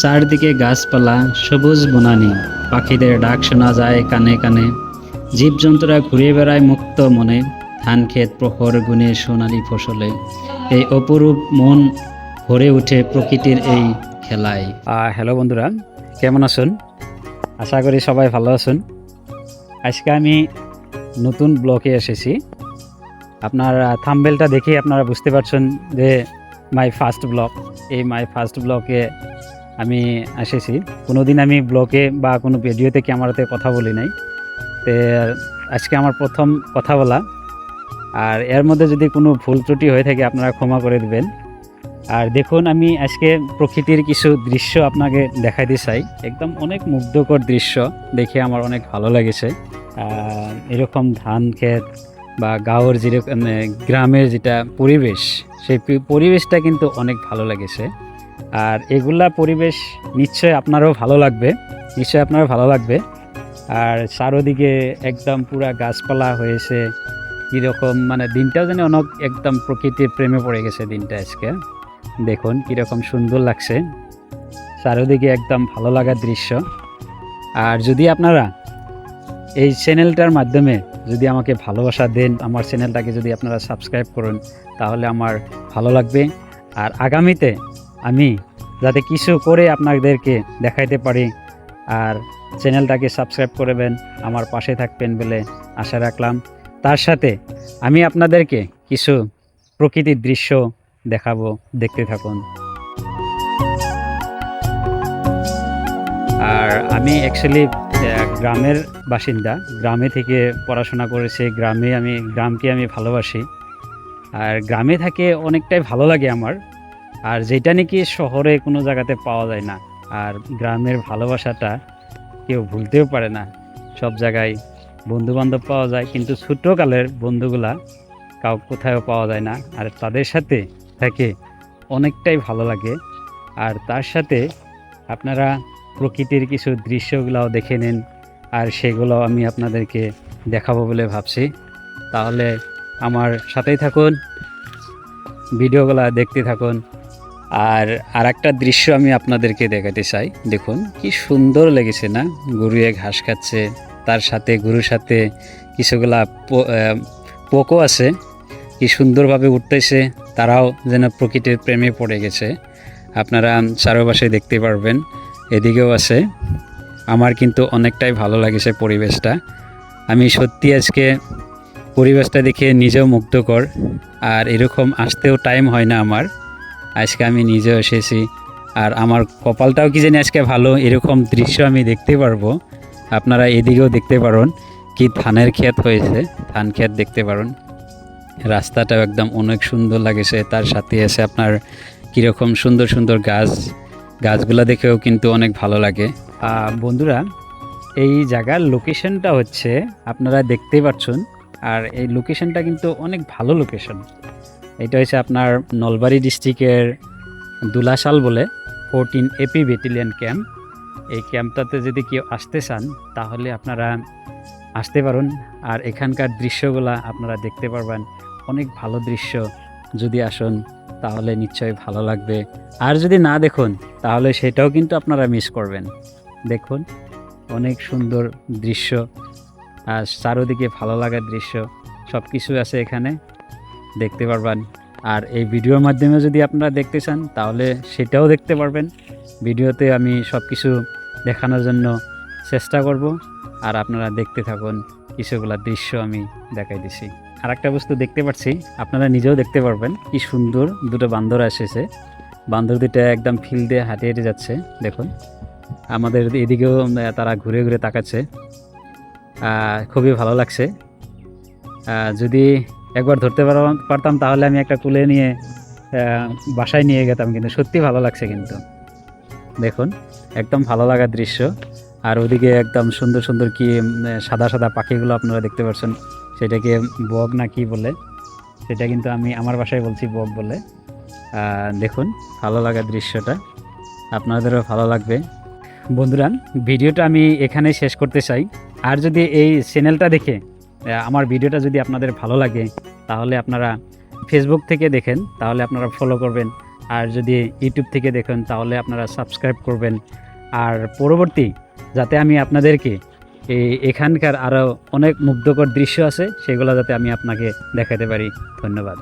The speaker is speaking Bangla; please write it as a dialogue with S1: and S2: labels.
S1: চারদিকে গাছপালা, সবুজ বনানি, পাখিদের ডাক শোনা যায় কানে কানে। জীবজন্তুরা ঘুরে বেড়ায় মুক্ত মনে, ধান ক্ষেত প্রহর গুণে সোনালি ফসলে। এই অপরূপ মন ভরে ওঠে প্রকৃতির এই খেলায়। হ্যালো বন্ধুরা, কেমন আছেন? আশা করি সবাই ভালো আছেন। আজকে আমি নতুন ব্লকে এসেছি। আপনার থাম্বেলটা দেখে আপনারা বুঝতে পারছেন যে মাই ফার্স্ট ব্লগ এই মাই ফার্স্ট ব্লকে আমি এসেছি কোনোদিন আমি ব্লগে বা কোনো ভিডিওতে ক্যামেরাতে কথা বলি নাই। তো আজকে আমার প্রথম কথা বলা আর এর মধ্যে যদি কোনো ভুল ত্রুটি হয়ে থাকে আপনারা ক্ষমা করে দিবেন। আর দেখুন, আমি আজকে প্রকৃতির কিছু দৃশ্য আপনাকে দেখাইতে চাই একদম অনেক মুগ্ধকর দৃশ্য দেখে আমার অনেক ভালো লেগেছে। এরকম ধান ক্ষেত বা গাঁওর যেরকম মানে গ্রামের যেটা পরিবেশ, সেই পরিবেশটা কিন্তু অনেক ভালো লেগেছে। আর এগুলা পরিবেশ নিশ্চয় আপনারও ভালো লাগবে নিশ্চয় আপনারও ভালো লাগবে। আর চারোদিকে একদম পুরা গাছপালা হয়েছে, কীরকম মানে দিনটাও যেন অনেক একদম প্রকৃতির প্রেমে পড়ে গেছে দিনটা আজকে। দেখুন কীরকম সুন্দর লাগছে, চারোদিকে একদম ভালো লাগার দৃশ্য। আর যদি আপনারা এই চ্যানেলটার মাধ্যমে যদি আমাকে ভালোবাসা দেন, আমার চ্যানেলটাকে যদি আপনারা সাবস্ক্রাইব করুন, তাহলে আমার ভালো লাগবে। আর আগামীতে আমি, যাতে কিছু করে আপনাদেরকে দেখাইতে পারি। আর চ্যানেলটাকে সাবস্ক্রাইব করবেন, আমার পাশে থাকবেন বলে আশা রাখলাম। তার সাথে আমি আপনাদেরকে কিছু প্রকৃতির দৃশ্য দেখাবো, দেখতে থাকুন। আর আমি অ্যাকচুয়ালি গ্রামের বাসিন্দা। গ্রামে থেকে পড়াশোনা করেছি, গ্রামে আমি, গ্রামকে আমি ভালোবাসি। আর গ্রামে থাকে অনেকটাই ভালো লাগে আমার। আর যেটা নাকি শহরে কোনো জায়গাতে পাওয়া যায় না, আর গ্রামের ভালোবাসাটা কেউ ভুলতেও পারে না। সব জায়গায় বন্ধু বান্ধব পাওয়া যায়, কিন্তু ছোট্টকালের বন্ধুগুলা কাউ কোথাও পাওয়া যায় না। আর তাদের সাথে থাকে অনেকটাই ভালো লাগে। আর তার সাথে আপনারা প্রকৃতির কিছু দৃশ্যগুলাও দেখে নিন, আর সেগুলো আমি আপনাদেরকে দেখাবো বলে ভাবছি। তাহলে আমার সাথেই থাকুন, ভিডিওগুলো দেখতে থাকুন। আর আর একটা দৃশ্য আমি আপনাদেরকে দেখাতে চাই। দেখুন কি সুন্দর লেগেছে না? গরু গরুয়ে ঘাস খাচ্ছে তার সাথে গরুর সাথে কিছুগুলা পো- আহ, পোকও আছে। কি সুন্দরভাবে উঠতেছে তারাও যেন প্রকৃতির প্রেমে পড়ে গেছে। আপনারা চারপাশে দেখতে পারবেন এদিকেও আছে। আমার কিন্তু অনেকটাই ভালো লাগেছে পরিবেশটা। আমি সত্যি আজকে পরিবেশটা দেখে নিজেও মুগ্ধকর আর এরকম আসতেও টাইম হয় না আমার। আজকে আমি নিজেও এসেছি। আর আমার কপালটাও কি জানি আজকে ভালো, এরকম দৃশ্য আমি দেখতে পারব। আপনারা এদিকেও দেখতে পারেন কি ধানের ক্ষেত হয়েছে। ধান ক্ষেত দেখতে পারেন। রাস্তাটাও একদম অনেক সুন্দর লাগেছে। তার সাথে আছে আপনার কীরকম সুন্দর সুন্দর গাছ। গাছগুলো দেখেও কিন্তু অনেক ভালো লাগে। বন্ধুরা, এই জায়গার লোকেশনটা হচ্ছে, আপনারা দেখতেই পাচ্ছেন। আর এই লোকেশনটা কিন্তু অনেক ভালো লোকেশন এটা হচ্ছে আপনার নলবাড়ি ডিস্ট্রিক্টের দুলাশাল বলে ফোরটিন এপি ব্যাটালিয়ন ক্যাম্প এই ক্যাম্পটাতে যদি কেউ আসতে চান, তাহলে আপনারা আসতে পারেন। আর এখানকার দৃশ্যগুলা আপনারা দেখতে পারবেন। অনেক ভালো দৃশ্য। যদি আসুন, তাহলে নিশ্চয়ই ভালো লাগবে। আর যদি না দেখুন, তাহলে সেটাও কিন্তু আপনারা মিস করবেন। দেখুন, অনেক সুন্দর দৃশ্য। আর চারোদিকে ভালো লাগার দৃশ্য। সব কিছু আছে এখানে। দেখতে পারবেন। আর এই ভিডিওর মাধ্যমে যদি আপনারা দেখতে চান, তাহলে সেটাও দেখতে পারবেন। ভিডিওতে আমি সব কিছু দেখানোর জন্য চেষ্টা করব। আর আপনারা দেখতে থাকুন কিছুগুলা দৃশ্য আমি দেখাই দিছি। আর একটা বস্তু দেখতে পাচ্ছি, আপনারা নিজেও দেখতে পারবেন, কি সুন্দর দুটো বান্দর এসেছে। বান্দর দুটো একদম ফিল্ডে হাঁটে হেঁটে যাচ্ছে, দেখুন। আমাদের এদিকেও তারা ঘুরে ঘুরে তাকাচ্ছে। খুবই ভালো লাগছে। যদি একবার ধরতে পারতাম, তাহলে আমি একটা কুলে নিয়ে বাসায় নিয়ে গেতাম কিন্তু সত্যি ভালো লাগছে কিন্তু। দেখুন, একদম ভালো লাগার দৃশ্য। আর ওদিকে একদম সুন্দর সুন্দর কি সাদা সাদা পাখিগুলো আপনারা দেখতে পাচ্ছেন সেটাকে বগ না কি বলে? সেটা কিন্তু আমি আমার বাসায় বলছি বগ বলে। দেখুন, ভালো লাগার দৃশ্যটা। আপনাদেরও ভালো লাগবে। বন্ধুরা, ভিডিওটা আমি এখানে শেষ করতে চাই। আর যদি এই চ্যানেলটা দেখে আমার ভিডিওটা যদি আপনাদের ভালো লাগে তাহলে আপনারা ফেসবুক থেকে দেখেন, তাহলে আপনারা ফলো করবেন। আর যদি ইউটিউব থেকে দেখেন, তাহলে আপনারা সাবস্ক্রাইব করবেন। আর পরবর্তী, যাতে আমি আপনাদেরকে এই এখানকার আরও অনেক মুগ্ধকর দৃশ্য আছে, সেগুলো যাতে আমি আপনাকে দেখাতে পারি। ধন্যবাদ।